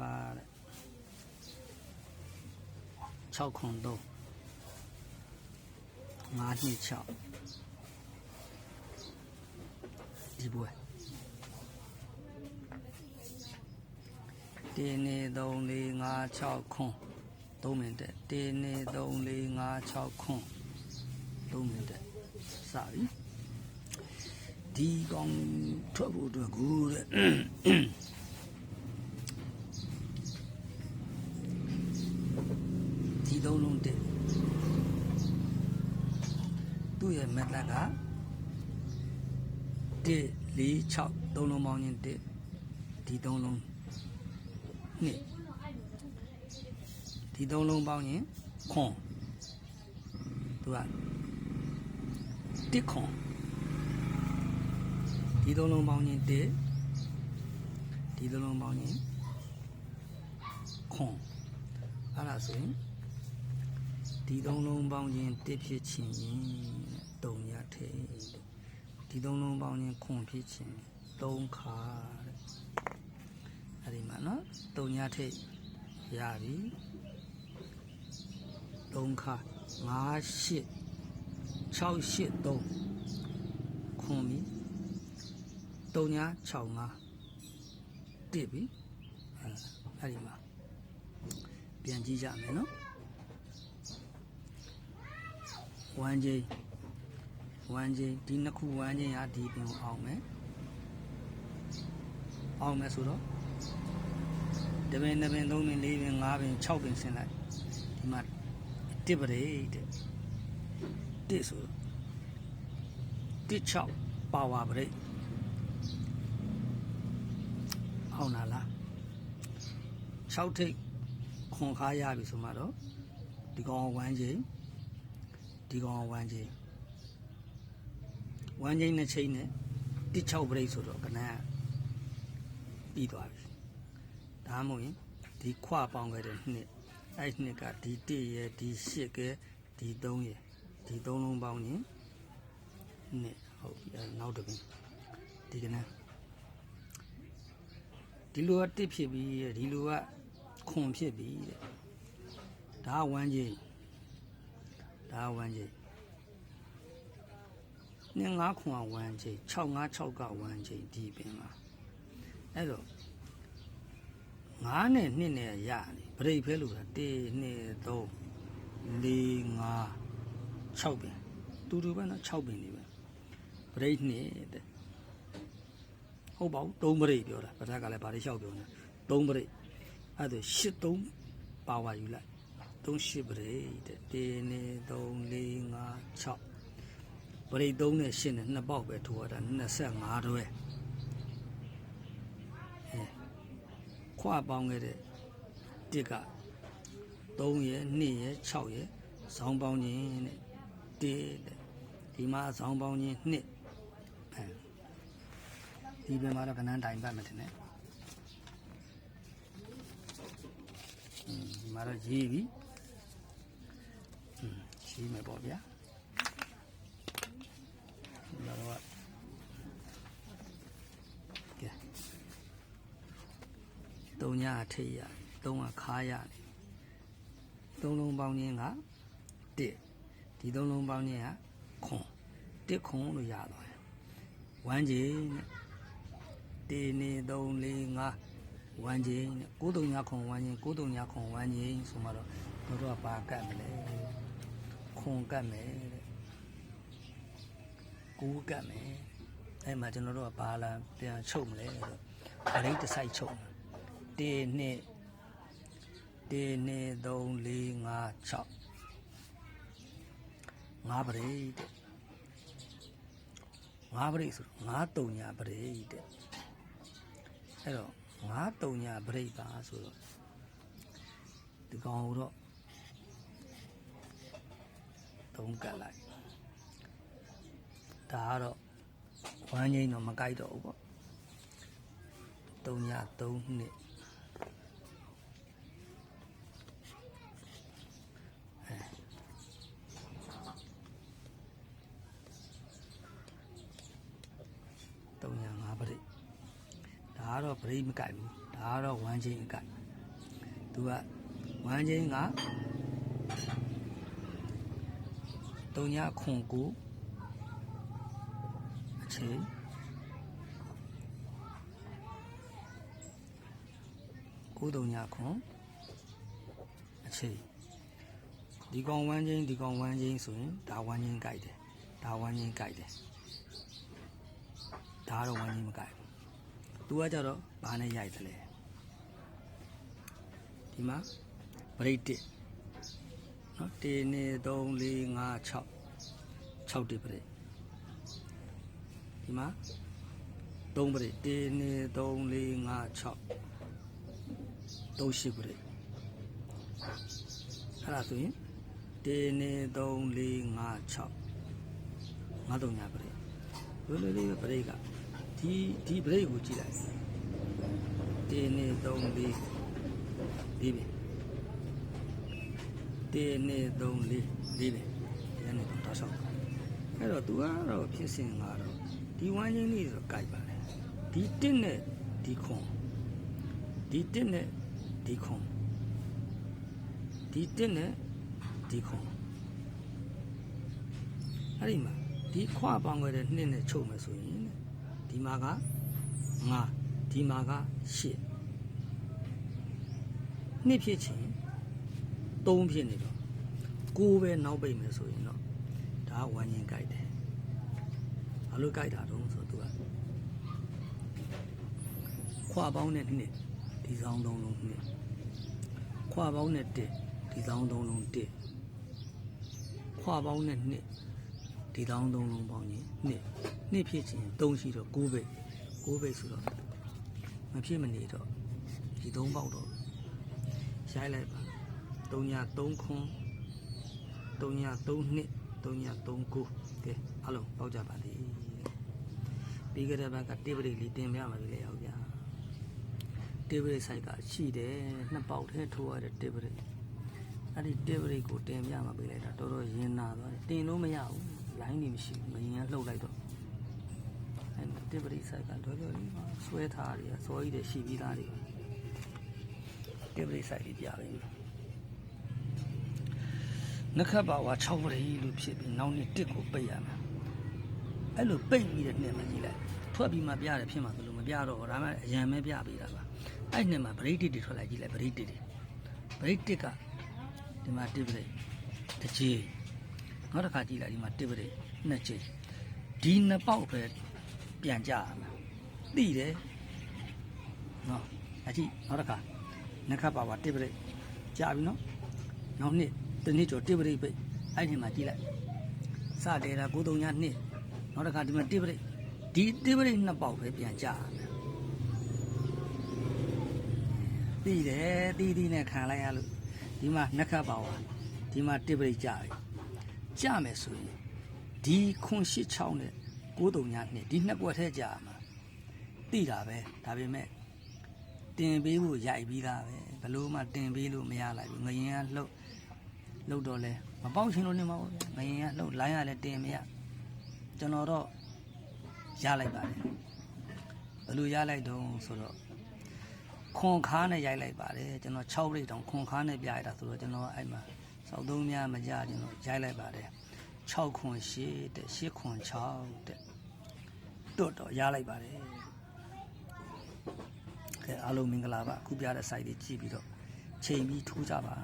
ပါတဲ့6ခွန်3 5နှစ်6ဒီပွဲတင်းနေ3 4 5 6ခွန်3မိနစ်တင်းနေ3 4 5 6ခွန်3မိနစ်စပြီဒီကောင်ထွက်ဖို့အတွက်ကိုတဲ့ သုံးလုံးတက်သူ့ရဲ့ method က1 4 6သုံးလုံးပေါင်းချင်း1ဒီသုံးလုံးနှစ်ဒီသုံးလုံးပေါင်းရင်ခွန်သူက1ခွန်ဒီသုံးလုံးပေါင်းရင်1ဒီသုံးလုံးပေါင်းရင်ခွန်အဲ့ဒါဆိုရင် ဒီသုံးလုံးပေါင်းရင်1ဖြစ်ချင်ရင်တုံရထဲဒီသုံးလုံးပေါင်းရင်ခွန်ဖြစ်ချင်3ခါတဲ့အဲ့ဒီမှာနော်တုံရထဲရပြီ3ခါ5 8 6 8 3ခွန်ပြီ3ညာ6 5တစ်ပြီအဲ့အဲ့ဒီမှာပြန်ကြည့်ကြမယ်နော် 1ချိန်1ချိန်ဒီနှစ်ခု1ချိန်ဟာဒီပင်ကိုအောင်မယ်အောင်မယ်ဆိုတော့တပင်နှစ်ပင်သုံးပင်လေးပင်ငါးပင်6ပင်ဆင်းလိုက်ဒီမှာတစ်ပရိတဲ့တစ်ဆိုတော့တစ်6ပါဝါပရိအောင်လာလား6ထိပ်ခွန်ခါရပြီဆိုမှတော့ဒီကောင်1ချိန် ဒီကောင်ဝမ်းချင်းဝမ်းချင်းနဲ့ချိန်နဲ့တိ6ပရိတ်ဆိုတော့ကနန်းပြီးသွားပြီဒါမှမဟုတ်ရင်ဒီခွပေါင်းခဲ့တဲ့နှစ်အဲ့နှစ်ကဒီ1ရဲ့ဒီ8ကဲဒီ3ရဲ့ဒီ3လုံးပေါင်းရင်နှစ်ဟုတ်ပြီအဲ့နောက်တစ်ပင်ဒီကနန်းဒီလိုက1ဖြစ်ပြီးဒီလိုကခွန်ဖြစ်ပြီးတဲ့ဒါကဝမ်းချင်း ဒါဝမ်းချိန်နှစ်ငါးခွန်ကဝမ်းချိန်6 5 6ကဝမ်းချိန်ဒီပင်မှာအဲ့တော့9နဲ့2နဲ့ရနေဗရိတ်ဖဲလို့တာ1 2 3 4 5 6ပင်တူတူပဲနော်6ပင်နေပဲဗရိတ်နှစ်တဲ့ဟုတ်ပါဘူး3ဗရိတ်ပြောတာဗဒက်ကလည်းဗားလေးလျှောက်ပြောနေ3ဗရိတ်အဲ့ဒါ8 3ပါဝါယူလိုက် 38ပရိတ်တဲ့1 2 3 4 5 6ပရိတ်3နဲ့8နဲ့နှစ်ပေါက်ပဲထိုးရတာ25တွဲအဲခွာပေါင်းခဲ့တဲ့တစ်က3ရဲ့2ရဲ့6ရဲ့ဇောင်းပေါင်းခြင်းတဲ့1တဲ့ဒီမှာဇောင်းပေါင်းခြင်း2အဲဒီဘက်မှာတော့ကနန်းတိုင်ပတ်မယ်ထင်တယ်อืมဒီမှာတော့ရေးပြီ ရှိမယ်ပေါ့ဗျာဒါတော့ကဲတုံညာအထိတ်ရတုံးကခါရနေသုံးလုံးပေါင်းခြင်းက1ဒီသုံးလုံးပေါင်းခြင်းကခွန်1ခွန်လို့ရသွားတယ်ဝမ်းကြီးနဲ့1 2 3 4 5ဝမ်းကြီးနဲ့9တုံညာခွန်ဝမ်းကြီး9တုံညာခွန်ဝမ်းကြီးဆိုမှတော့တို့တော့ပါကတ်မလဲ ခွန်ကတ်မယ်တဲ့ကူးကတ်မယ်အဲ့မှာကျွန်တော်တို့ကဘာလာပြန်ချုပ်မလဲဆိုတော့ဗရိတ်တစ်ဆိုင်ချုပ်မယ်1 2 1 2 3 4 5 6ငါးပရိတ်တဲ့ငါးပရိတ်ဆိုတော့ငါးတုံညာပရိတ်တဲ့အဲ့တော့ငါးတုံညာပရိတ်ပါဆိုတော့ဒီကောင်ကိုတော့ သုံးကတ်လိုက်ဒါကတော့ဝမ်းငိမ့်တော့မကြိုက်တော့ဘူးပေါ့3ည3နှစ်3ည5ပရိဒါကတော့ပရိမကြိုက်ဘူးဒါကတော့ဝမ်းချင်းအကြိုက်သူကဝမ်းချင်းက တုံညာခွန်ကိုအချိန်ကိုတုံညာခွန်အချိန်ဒီကောင်ဝမ်းချင်းဒီကောင်ဝမ်းချင်းဆိုရင်ဒါဝမ်းချင်းကြိုက်တယ်ဒါဝမ်းချင်းကြိုက်တယ်ဒါတော့ဝမ်းချင်းမကြိုက်ဘူးသူကကြတော့ဘာနဲ့ရိုက်တယ်လဲဒီမှာ break 1 နော်1 2 3 4 5 6 6တိပရိဒီမှာ3ပရိ1 2 3 4 5 6 3ရှိပရိအဲ့ဒါဆိုရင်1 2 3 4 5 6 5တုံညာပရိလွယ်လွယ်လေးပဲပရိကဒီဒီပရိကိုကြည့်လိုက်1 2 3 4ဒီပဲ 1 2 3 4ဒီပဲဒီကနေတော့တောက်ဆောက်အဲ့တော့ तू ကတော့ဖြစ်စဉ်ကတော့ဒီဝမ်းချင်းလေးဆိုကြိုက်ပါလေဒီတစ်နဲ့ဒီခွန်ဒီတစ်နဲ့ဒီခွန်ဒီတစ်နဲ့ဒီခွန်အဲ့ဒီမှာဒီခွာပေါင်းခဲ့တဲ့နှစ်နဲ့ချုပ်မယ်ဆိုရင်ဒီမှာက9ဒီမှာက10နှစ်ဖြစ်ချင်း 3ဖြစ်နေတော့9ပဲနောက်ပိတ်မယ်ဆိုရင်တော့ဒါကဝမ်းရင်ကြိုက်တယ်ဘာလို့ကြိုက်တာတုံးဆိုတော့ तू ကခွာပေါင်းနဲ့နှစ်ဒီဆောင်သုံးလုံးနှစ်ခွာပေါင်းနဲ့တစ်ဒီဆောင်သုံးလုံးတစ်ခွာပေါင်းနဲ့နှစ်ဒီဆောင်သုံးလုံးပေါင်းရင်နှစ်နှစ်ဖြစ်ချင်း၃ရှိတော့9ဘိတ်9ဘိတ်ဆိုတော့မဖြစ်မနေတော့ဒီ၃ပေါက်တော့ရိုက်လိုက်ပါ 3ည3ခွန်း3ည3နှစ်3ည3ကိုကဲအားလုံးပေါက်ကြပါလေပြီးကြတဲ့ဘက်ကတေးပရိတ်လေးတင်ပြမှာပြီလေရောက်ဗျာတေးပရိတ်ဆိုင်ကရှိတယ်နှစ်ပေါက်ထဲထိုးရတဲ့တေးပရိတ်အဲ့ဒီတေးပရိတ်ကိုတင်ပြမှာပြီလေဒါတော်တော်ရင်နာသွားတယ်တင်လို့မရဘူးလိုင်းနေမရှိဘူးမရင်ကလှုပ်လိုက်တော့အဲ့ဒီတေးပရိတ်ဆိုင်ကတော်တော်လေးပါဆွဲထားရတယ်စောကြီးတွေရှိပြီးသားတွေတေးပရိတ်ဆိုင်ကြီးပြပြီ နခတ်ပါဝါ6ပရိလို့ဖြစ်ပြီးနောက်နေ့တစ်ကိုပိတ်ရမယ်အဲ့လိုပိတ်ပြီးတဲ့နှစ်မှာကြည့်လိုက်ထွက်ပြီးမှပြရတယ်ဖြစ်မှာဆိုလို့မပြတော့ဘူးဒါမှအရန်ပဲပြပေးတာပါအဲ့နှစ်မှာပရိတစ်တွေထွက်လိုက်ကြည့်လိုက်ပရိတစ်တွေပရိတစ်ကဒီမှာတစ်ပရိတစ်ချေနောက်တစ်ခါကြည့်လိုက်ဒီမှာတစ်ပရိနှစ်ချေဒီနှစ်ပေါက်ပဲပြန်ကြရမယ်သိတယ်နော်အကြည့်နောက်တစ်ခါနခတ်ပါဝါတစ်ပရိကြာပြီနော်နောက်နှစ် တနေ့ကျော်တိပရိပိတ်အဲ့ဒီမှာကြည့်လိုက်စတယ်တာ93ညနှစ်နောက်တစ်ခါဒီမှာတိပရိဒီတိပရိနှစ်ပေါက်ပဲပြန်ကြရမယ်ပြီးတယ်တီးတီးနဲ့ခံလိုက်ရလို့ဒီမှာနှက်ခတ်ပါဝါဒီမှာတိပရိကြပြီကြမယ်ဆိုရင်ဒီခွန်86နဲ့93ညနှစ်ဒီနှစ်ပွက်ထဲကြရမှာတိတာပဲဒါပေမဲ့တင်ပေးဖို့ရိုက်ပြီးသားပဲဘလို့မှတင်ပေးလို့မရလိုက်ဘူးငရင်ကလှုပ် လှုပ်တော့လဲမပေါက်ချင်လို့နေမှာပေါ့ဗျာငရင်ကလှုပ်လိုင်းရလဲတင်မရကျွန်တော်တော့ရလိုက်ပါတယ်ဘယ်လိုရလိုက်တော့ဆိုတော့ခွန်ခါနဲ့ရိုက်လိုက်ပါတယ်ကျွန်တော်6ပြိတ်တောင်ခွန်ခါနဲ့ပြရတာဆိုတော့ကျွန်တော်အဲ့မှာစောက်သုံးများမကြကျွန်တော်ရိုက်လိုက်ပါတယ်6ခွန်8တဲ့8ခွန်6တဲ့တွတ်တော့ရလိုက်ပါတယ်ကဲအားလုံးမင်္ဂလာပါအခုပြတဲ့ site လေးကြည့်ပြီးတော့ချိန်ပြီးထိုးကြပါ